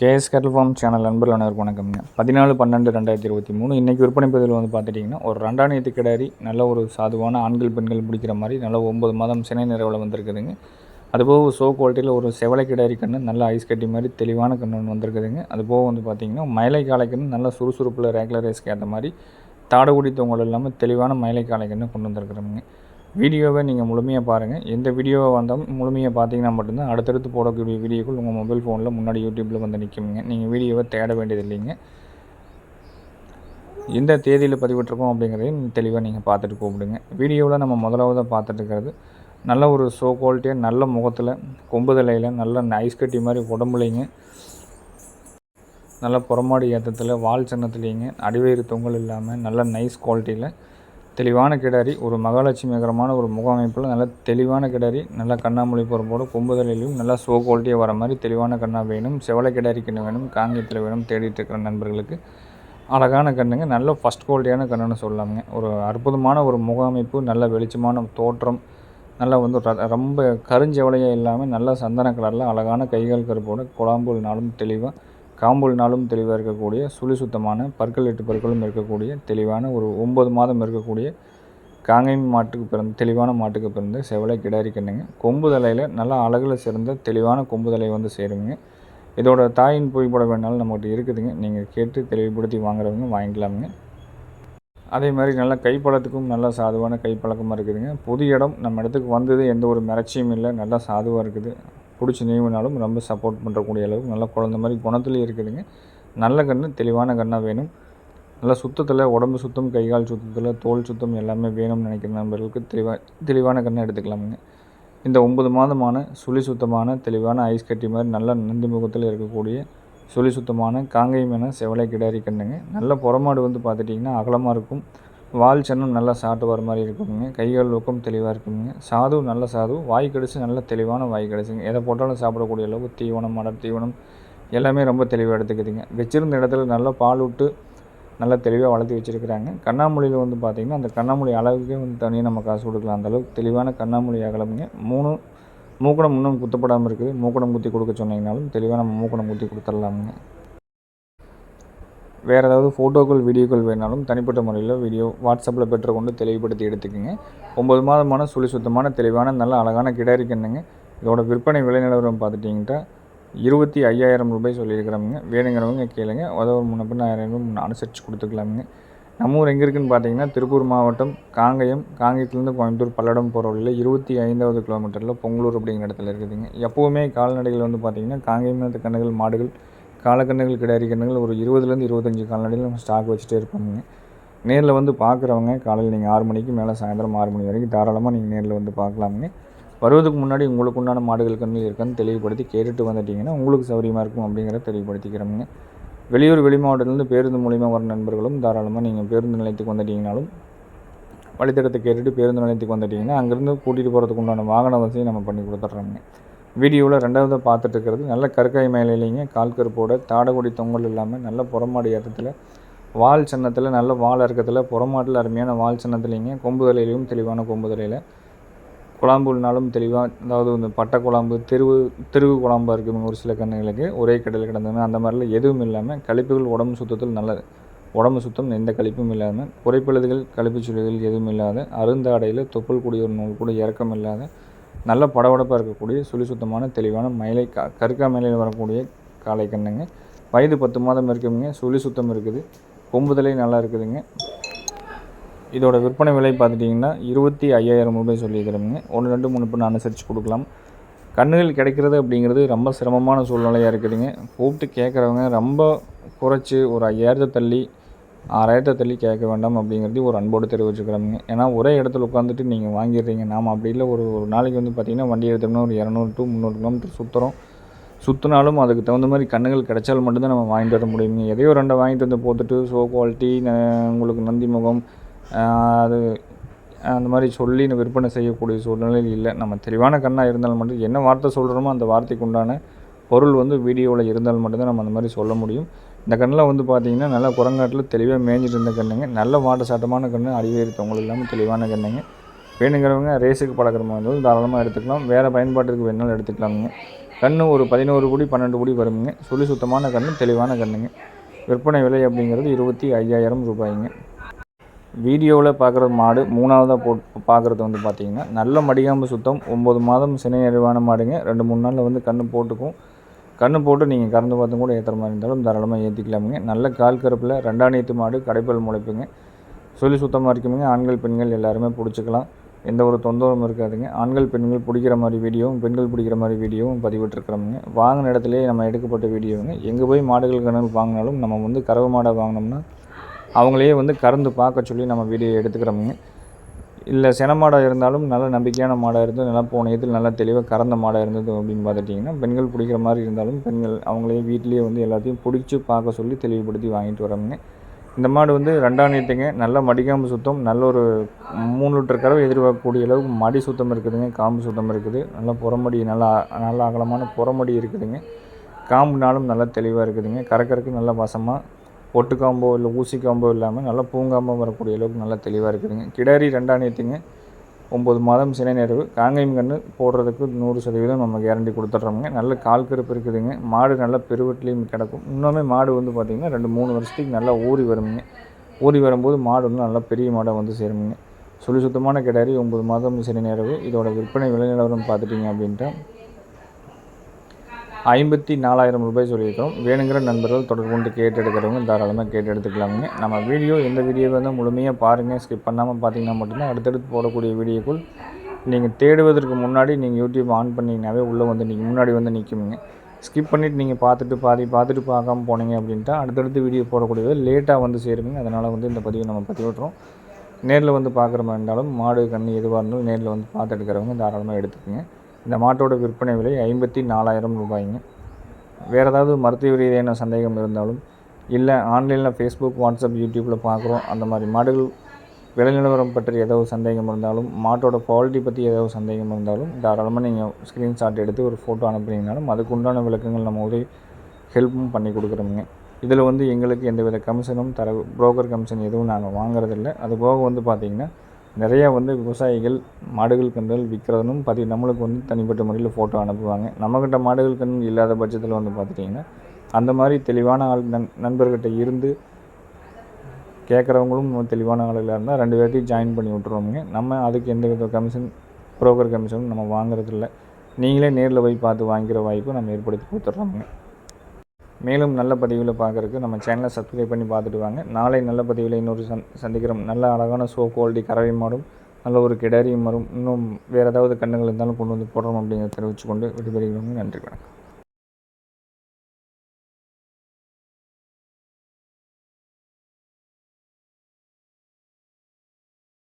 KS கேட்டல் form channel நண்பர்கள் அனைவருக்கும் வணக்கம்ங்க பதினாலு பன்னெண்டு ரெண்டாயிரத்தி இருபத்தி மூணு. இன்றைக்கி விற்பனை பதிவில் வந்து பார்த்துட்டிங்கன்னா ஒரு ரெண்டாயிரத்து கிடாரி நல்ல ஒரு சாதுவான ஆண்கள் பெண்கள் பிடிக்கிற மாதிரி நல்ல ஒம்பது மாதம் சினை நிறைவில் வந்திருக்குதுங்க. அதுபோக ஷோ குவாலிட்டியில் ஒரு செவலை கிடாரி கன்று நல்ல ஐஸ் கட்டி மாதிரி தெளிவான கன்று ஒன்று வந்திருக்குதுங்க. அதுபோக வந்து பார்த்திங்கன்னா மயிலை காளைக்கன்று நல்ல சுறுசுறுப்பில் ரெகுலர் ரேஸ்க்கு ஏற்ற மாதிரி தாடகுடி தொங்கல் இல்லாமல் தெளிவான மயிலை காளைக்கன்று கொண்டு வந்திருக்கிறோங்க வீடியோவை நீங்கள் முழுமையாக பாருங்கள். எந்த வீடியோவை வந்தாலும் முழுமையாக பார்த்தீங்கன்னா மட்டும்தான் அடுத்தடுத்து போடக்கூடிய வீடியோக்கள் உங்கள் மொபைல் ஃபோனில் முன்னாடி யூடியூப்பில் வந்து நிற்குங்க நீங்கள் வீடியோவை தேட வேண்டியது இல்லைங்க. எந்த தேதியில் பதிவிட்டிருக்கோம் அப்படிங்கிறதையும் தெளிவாக நீங்கள் பார்த்துட்டு கூப்பிடுங்க வீடியோவில் நம்ம முதலாவதாக பார்த்துட்டு இருக்கிறது நல்ல ஒரு ஷோ குவாலிட்டியாக நல்ல முகத்தில் கொம்புதலையில் நல்ல ஐஸ் கட்டி மாதிரி உடம்புலைங்க. நல்ல புறமாடி ஏற்றத்தில் வால் சின்னத்துலேங்க அடிவயிறு தொங்கல் இல்லாமல் நல்ல நைஸ் குவாலிட்டியில் தெளிவான கிடாரி ஒரு மகாலட்சுமிகரமான ஒரு முகமைப்பில் நல்ல தெளிவான கிடாரி நல்ல கண்ணாமொழி பொறுப்போடு கொம்புதலையிலும் நல்லா சோ குவாலிட்டியாக வர மாதிரி தெளிவான கண்ணா வேணும். செவலை கிடாரி கண்ணு வேணும் காங்கியத்தில் வேணும் தேடிட்டு இருக்கிற நண்பர்களுக்கு. அழகான கண்ணுங்க நல்ல ஃபஸ்ட் குவாலிட்டியான கண்ணுன்னு சொல்லலாமுங்க ஒரு அற்புதமான ஒரு முகமைப்பு நல்ல வெளிச்சமான தோற்றம் நல்லா வந்து ர- ரொம்ப கருஞ்சவலையாக இல்லாமல் நல்ல சந்தன கலரில் அழகான கைகால் கருப்போட குழாம்புல்னாலும் தெளிவாக காம்புல்னாலும் தெளிவாக இருக்கக்கூடிய சுழி சுத்தமான பற்கள் எட்டு பற்களும் இருக்கக்கூடிய தெளிவான ஒரு ஒம்பது மாதம் இருக்கக்கூடிய காங்கை மாட்டுக்கு பிறந்த தெளிவான மாட்டுக்கு பிறந்த செவலை கிடாரி கண்ணுங்க. கொம்பு தலையில் நல்லா அழகில் சிறந்த தெளிவான கொம்பு தலை வந்து சேருங்க. இதோட தாயின் புகைப்பட வேணாலும் நம்மகிட்ட இருக்குதுங்க. நீங்கள் கேட்டு தெளிவுபடுத்தி வாங்குறவங்க வாங்கிக்கலாமுங்க. அதே மாதிரி நல்ல கைப்பழத்துக்கும் நல்ல சாதுவான கைப்பழக்கமாக இருக்குதுங்க. புது இடம் நம்ம இடத்துக்கு வந்தது எந்த ஒரு மிரட்சியும் இல்லை. நல்லா சாதுவாக இருக்குது. பிடிச்சி நீவினாலும் ரொம்ப சப்போர்ட் பண்ணுறக்கூடிய அளவுக்கு நல்ல குழந்த மாதிரி குணத்துலேயும் இருக்குதுங்க. நல்ல கன்று தெளிவான கண்ணாக வேணும். நல்ல சுத்தத்தில் உடம்பு சுத்தம் கைகால் சுத்தத்தில் தோல் சுத்தம் எல்லாமே வேணும்னு நினைக்கிற நண்பர்களுக்கு தெளிவாக தெளிவான கண்ணை எடுத்துக்கலாமுங்க. இந்த ஒன்பது மாதமான சுழி சுத்தமான தெளிவான ஐஸ் கட்டி மாதிரி நல்ல நந்தி முகத்தில் இருக்கக்கூடிய சுழி சுத்தமான காங்கேயமான செவலை கிடாரி கண்ணுங்க. நல்ல புறமாடு வந்து பார்த்துட்டிங்கன்னா அகலமாக இருக்கும். வால் சன்னம் நல்லா சாட்டு வர மாதிரி இருக்குங்க. கைகள் பக்கம் தெளிவாக இருக்குங்க. சாது நல்ல சாது. வாய் கடிச்சு நல்ல தெளிவான வாய் கடிச்சுங்க. எதை போட்டாலும் சாப்பிடக்கூடிய அளவுக்கு தீவனம் மடர் தீவனம் எல்லாமே ரொம்ப தெளிவாக எடுத்துக்குதுங்க. வச்சுருந்த இடத்துல நல்லா பால் விட்டு நல்லா தெளிவாக வளர்த்தி வச்சுருக்கிறாங்க. கண்ணாமொழியில் வந்து பார்த்திங்கன்னா அந்த கண்ணாமொழி அளவுக்கே வந்து தனியாக நம்ம காசு கொடுக்கலாம். அந்தளவுக்கு தெளிவான கண்ணாமொழி அகலமுங்க. மூணு மூக்கடம் இன்னும் குத்தப்படாமல் இருக்குது. மூக்கடம் குத்தி கொடுக்க சொன்னீங்கனாலும் தெளிவாக நம்ம மூக்கடம் குத்தி கொடுத்துடலாமுங்க. வேறு ஏதாவது ஃபோட்டோக்கள் வீடியோக்கள் வேணாலும் தனிப்பட்ட முறையில் வீடியோ வாட்ஸ்அப்பில் பெற்றுக்கொண்டு தெளிவுபடுத்தி எடுத்துக்கோங்க. ஒம்பது மாதமான சுழி சுத்தமான தெளிவான நல்ல அழகான கிடாரி இதோட விற்பனை விலை நிலவரம் பார்த்துட்டிங்கன்னா இருபத்தி ஐயாயிரம் ரூபாய் சொல்லியிருக்கிறோமுங்க. வேணுங்கிறவங்க கேளுங்க. உதவ முன்ன பின்ன ஆயிரம் ரூபாய் முன்ன அனுசரித்து கொடுத்துக்கலாமுங்க. நம்ம ஊர் எங்கே இருக்குதுன்னு பார்த்தீங்கன்னா திருப்பூர் மாவட்டம் காங்கயம் காங்கயத்துலேருந்து கோயம்புத்தூர் பல்லடம் போகிற வழியில் இருபத்தி ஐந்தாவது கிலோமீட்டரில் பொங்கலூர் அப்படிங்கிற இடத்துல இருக்குதுங்க. எப்போவுமே கால்நடைகள் வந்து பார்த்திங்கன்னா காங்கயம் கண்ணுகள் மாடுகள் காலக்கண்ணுகள் கிடாரி கண்ணுகள் ஒரு இருபதுலேருந்து இருபத்தஞ்சி கால்நடைகள் நம்ம ஸ்டாக் வச்சுட்டே இருப்பாங்க நேரில் வந்து பார்க்குறவங்க காலையில் நீங்கள் ஆறு மணிக்கு மேலே சாயந்தரம் ஆறு மணி வரைக்கும் தாராளமாக நீங்கள் நேரில் வந்து பார்க்கலாமுங்க. வருவதுக்கு முன்னாடி உங்களுக்கு உண்டான மாடுகள் கண்ணில் இருக்கான்னு தெளிவுபடுத்தி கேட்டுட்டு வந்துட்டிங்கன்னா உங்களுக்கு சௌகரியமாக இருக்கும் அப்படிங்கிறத தெளிவுபடுத்திக்கிறோமுங்க. வெளியூர் வெளி மாவட்டத்துலேருந்து பேருந்து மூலிமா வர நண்பர்களும் தாராளமாக நீங்கள் பேருந்து நிலையத்துக்கு வந்துட்டிங்கனாலும் வழித்தடத்தை கேட்டுட்டு பேருந்து நிலையத்துக்கு வந்துட்டிங்கன்னா அங்கேருந்து கூட்டிகிட்டு போகிறதுக்கு உண்டான வாகன வசதியை நம்ம பண்ணி கொடுத்துட்றோங்க வீடியோவில் ரெண்டாவது பார்த்துட்டு இருக்கிறது. நல்ல கற்காய் மேலையிலேங்க கால் கருப்போட தாடகுடி தொங்கல் இல்லாமல் நல்ல புறமாடி ஏற்றத்தில் வால் சின்னத்தில் நல்ல வால் இறக்கத்தில் புறமாட்டில் அருமையான வால் சின்னத்துலேங்க. கொம்பு தலையிலையும் தெளிவான கொம்பு தலையில். குழாம்புனாலும் தெளிவாக அதாவது இந்த பட்டை குழம்பு தெருவு தெருவு குழம்பாக இருக்குங்க ஒரு சில கண்ணுகளுக்கு ஒரே கடையில் கிடந்ததுன்னா அந்த மாதிரிலாம் எதுவும் இல்லாமல் கழிப்புகள் உடம்பு சுத்தத்தில் நல்லது உடம்பு சுத்தம் எந்த கழிப்பும் இல்லாமல் குறைப்பழுதுகள் கழிப்பு சுழிகள் எதுவும் இல்லாத அருந்தாடையில் தொப்புள் கூடிய ஒரு நூல் கூட இறக்கம் இல்லாத நல்ல படபடப்பாக இருக்கக்கூடிய சுழி சுத்தமான தெளிவான மயிலை கா கருக்கா மேலையில் வரக்கூடிய காளை கண்ணுங்க. வயது பத்து மாதம் இருக்குங்க சுழி சுத்தம் இருக்குது. கொம்புதலை நல்லா இருக்குதுங்க. இதோட விற்பனை விலை பார்த்துட்டிங்கன்னா இருபத்தி ஐயாயிரம் ரூபாய் சொல்லியிருக்கிறோங்க ஒன்று ரெண்டு மூணு பண்ண அனுசரித்து கொடுக்கலாம். கண்ணுகள் கிடைக்கிறது அப்படிங்கிறது ரொம்ப சிரமமான சூழ்நிலையாக இருக்குதுங்க. கூப்பிட்டு கேட்குறவங்க ரொம்ப குறைச்சி ஒரு ஐயாயிரத்தை தள்ளி ஆறாயிரத்தை தள்ளி கேட்க வேண்டாம் அப்படிங்கிறது ஒரு அன்போடு தெரிவிச்சுக்கிறோங்க. ஏன்னா ஒரே இடத்துல உட்காந்துட்டு நீங்கள் வாங்கிடுறீங்க. நாம் அப்படி இல்லை. ஒரு ஒரு நாளைக்கு வந்து பார்த்திங்கன்னா வண்டி எடுத்தோம்னா ஒரு இரநூறு டு முந்நூறு கிலோமீட்டர் சுற்றுறோம் சுற்றினாலும் அதுக்கு தகுந்த மாதிரி கண்ணுகள் கிடைச்சால் மட்டும்தான் நம்ம வாங்கிட்டு வர முடியுங்க எதையோ ரெண்டை வாங்கிட்டு வந்து போட்டுட்டு ஷோ குவாலிட்டி உங்களுக்கு நந்தி முகம் அது அந்த மாதிரி சொல்லி இந்த விற்பனை செய்யக்கூடிய சூழ்நிலையில் இல்லை. நம்ம தெளிவான கண்ணாக இருந்தால் மட்டும் என்ன வார்த்தை சொல்கிறோமோ அந்த வார்த்தைக்கு உண்டான பொருள் வந்து வீடியோவில் இருந்தால் மட்டும்தான் நம்ம அந்த மாதிரி சொல்ல முடியும். இந்த கண்ணில் வந்து பார்த்தீங்கன்னா நல்லா குரங்காட்டில் தெளிவாக மேய்ஞ்சிட்டு இருந்த கண்ணுங்க நல்ல வாட்ட சாட்டமான கண்ணு அடிவேறு தொங்கல் இல்லாமல் தெளிவான கண்ணுங்க. வேணுங்கிறவங்க ரேஸுக்கு பழக்கிற மாதிரி இருந்தாலும் தாராளமாக எடுத்துக்கலாம். வேறு பயன்பாட்டிற்கு வேணாலும் எடுத்துக்கலாமுங்க. கன்று ஒரு பதினோரு குடி பன்னெண்டு குடி வருங்க சுழி சுத்தமான கன்று தெளிவான கன்றுங்க விற்பனை விலை அப்படிங்கிறது இருபத்தி ஐயாயிரம் ரூபாய்ங்க. வீடியோவில் பார்க்குற மாடு மூணாவதாக போட் பார்க்குறது வந்து பார்த்திங்கன்னா நல்ல மடிகாம்பு சுத்தம் ஒம்பது மாதம் சினை நிறைவான மாடுங்க. ரெண்டு மூணு நாளில் வந்து கன்று போட்டுக்கும். கன்று போட்டு நீங்கள் கறந்து பார்த்து கூட ஏற்றுற மாதிரி இருந்தாலும் தாராளமாக ஏற்றிக்கலாமுங்க நல்ல கால் கருப்பில் ரெண்டாம் நீத்து மாடு கடைப்பல் முளைப்புங்க. சொல்லி சுத்தமாக இருக்குமுங்க ஆண்கள் பெண்கள் எல்லாருமே பிடிச்சிக்கலாம். எந்த ஒரு தொந்தரவும் இருக்காதுங்க. ஆண்கள் பெண்கள் பிடிக்கிற மாதிரி வீடியோவும் பெண்கள் பிடிக்கிற மாதிரி வீடியோவும் பதிவிட்டுருக்குறோமுங்க. வாங்கின இடத்துலேயே நம்ம எடுக்கப்பட்ட வீடியோவுங்க எங்கே போய் மாடுகள் கணக்கு வாங்கினாலும் நம்ம வந்து கறவை மாடை வாங்கினோம்னா அவங்களையே வந்து கறந்து பார்க்க சொல்லி நம்ம வீடியோ எடுத்துக்கிறோமுங்க. இல்லை சென மாடாக இருந்தாலும் நல்ல நம்பிக்கையான மாடாக இருந்து நல்லா போன இதில் நல்லா தெளிவாக கறந்த மாடாக இருந்தது அப்படின்னு பார்த்துட்டிங்கன்னா பெண்கள் பிடிக்கிற மாதிரி இருந்தாலும் பெண்கள் அவங்களே வீட்லேயே வந்து எல்லாத்தையும் பிடிச்சி பார்க்க சொல்லி தெளிவுபடுத்தி வாங்கிட்டு வரோங்க இந்த மாடு வந்து ரெண்டாம் நீட்டுங்க நல்ல மடிக்காம்பு சுத்தம் நல்ல ஒரு மூணு லிட்டர் கறவை எதிர்பார்க்கக்கூடிய அளவுக்கு மடி சுத்தம் இருக்குதுங்க காம்பு சுத்தம் இருக்குது. நல்லா புறமடி நல்லா நல்ல அகலமான புறமடி இருக்குதுங்க. காம்புனாலும் நல்லா தெளிவாக இருக்குதுங்க. கறக்கறக்கு நல்லா வசமாக ஒட்டு காம்போ இல்லை ஊசி காம்போ இல்லாமல் நல்லா பூங்காம்போ வரக்கூடிய அளவுக்கு நல்லா தெளிவாக இருக்குதுங்க கிடாரி ரெண்டாம் நீட்டுங்க ஒம்பது மாதம் சினை நிறைவு. காங்கையும் கன்று போடுறதுக்கு நூறு சதவீதம் நம்ம கேரண்டி கொடுத்துட்றோமுங்க. நல்ல கால் கருப்பு இருக்குதுங்க. மாடு நல்லா பெருவெட்டிலையும் கிடக்கும். இன்னுமே மாடு வந்து பார்த்திங்கன்னா ரெண்டு மூணு வருஷத்துக்கு நல்லா ஊறி வருமுங்க. ஊறி வரும்போது மாடு வந்து நல்லா பெரிய மாடாக வந்து சேருமுங்க. சுழி சுத்தமான கிடாரி ஒம்பது மாதம் சினை நிறைவு. இதோட விற்பனை விலை நிலவரம் பார்த்துட்டிங்க அப்படின்ட்டு ஐம்பத்தி நாலாயிரம் ரூபாய் சொல்லியிருக்கோம் வேணுங்கிற நண்பர்கள் தொடர்பு கொண்டு கேட்டு எடுக்கிறவங்க தாராளமாக கேட்டு எடுத்துக்கலாமுங்க நம்ம வீடியோ எந்த வீடியோ வந்து முழுமையாக பாருங்கள் ஸ்கிப் பண்ணாமல் பார்த்தீங்கன்னா மட்டும்தான் அடுத்தடுத்து போடக்கூடிய வீடியோக்குள் நீங்கள் தேடுவதற்கு முன்னாடி நீங்கள் யூடியூப் ஆன் பண்ணிங்கனாவே உள்ளே வந்து நீங்கள் முன்னாடி வந்து நிற்குமுங்க ஸ்கிப் பண்ணிவிட்டு நீங்கள் பார்த்துட்டு பாதி பார்த்துட்டு பார்க்காம போனீங்க அப்படின்ட்டா அடுத்தடுத்து வீடியோ போடக்கூடியது லேட்டாக வந்து சேருங்க அதனால் வந்து இந்த பதிவை நம்ம பதிவிட்டுறோம் நேரில் வந்து பார்க்குற மாதிரி இருந்தாலும் மாடு கன்று எதுவாக இருந்தாலும் நேரில் வந்து பார்த்து எடுக்கிறவங்க தாராளமாக எடுத்துக்கோங்க. இந்த மாட்டோட விற்பனை விலை ஐம்பத்தி நாலாயிரம் ரூபாய்ங்க. வேறு ஏதாவது மருத்துவ ரீதியான சந்தேகம் இருந்தாலும் இல்லை ஆன்லைனில் ஃபேஸ்புக் வாட்ஸ்அப் யூடியூப்பில் பார்க்குறோம் அந்த மாதிரி மாடுகள் விலை நிலவரம் பற்றி ஏதாவது சந்தேகம் இருந்தாலும் மாட்டோட குவாலிட்டி பற்றி ஏதாவது சந்தேகம் இருந்தாலும் தாராளமாக நீங்கள் ஸ்க்ரீன்ஷாட் எடுத்து ஒரு ஃபோட்டோ அனுப்புனீங்கனாலும் அதுக்கு உண்டான விளக்கங்கள் நம்ம உதவி ஹெல்ப்பும் பண்ணி கொடுக்குறோமுங்க. இதில் வந்து எங்களுக்கு எந்தவித கமிஷனும் தர புரோக்கர் கமிஷன் எதுவும் நாங்கள் வாங்குறதில்ல. அது போக வந்து பார்த்திங்கன்னா நிறையா வந்து விவசாயிகள் மாடுகள் கன்றுகள் விற்கிறதுனும் பதி நம்மளுக்கு வந்து தனிப்பட்ட முறையில் ஃபோட்டோ அனுப்புவாங்க. நம்மக்கிட்ட மாடுகள் கன்று இல்லாத பட்சத்தில் வந்து பார்த்துட்டிங்கன்னா அந்த மாதிரி தெளிவான ஆள் நண் நண்பர்கிட்ட இருந்து கேட்குறவங்களும் தெளிவான ஆளுகளாக இருந்தால் ரெண்டு பேர்த்தையும் ஜாயின் பண்ணி விட்ருவோமுங்க நம்ம அதுக்கு எந்த வித கமிஷன் புரோக்கர் கமிஷனும் நம்ம வாங்குறதில்ல. நீங்களே நேரில் போய் பார்த்து வாங்கிக்கிற வாய்ப்பு நம்ம ஏற்படுத்தி கொடுத்துட்றோமுங்க. மேலும் நல்ல பதிவில் பார்க்குறதுக்கு நம்ம சேனலை சப்ஸ்கிரைப் பண்ணி பார்த்துட்டு வாங்க. நாளை நல்ல பதிவில் இன்னொரு சந் சந்திக்கிறோம். நல்ல அழகான ஷோ குவாலிட்டி கறவை மாடும் நல்ல ஒரு கிடரியும் வரும் இன்னும் வேறு ஏதாவது கண்ணுகள் இருந்தாலும் கொண்டு வந்து போடுறோம் அப்படிங்கிறத தெரிவித்துக்கொண்டு விடுபெறுகிறோம். நன்றி வணக்கம்.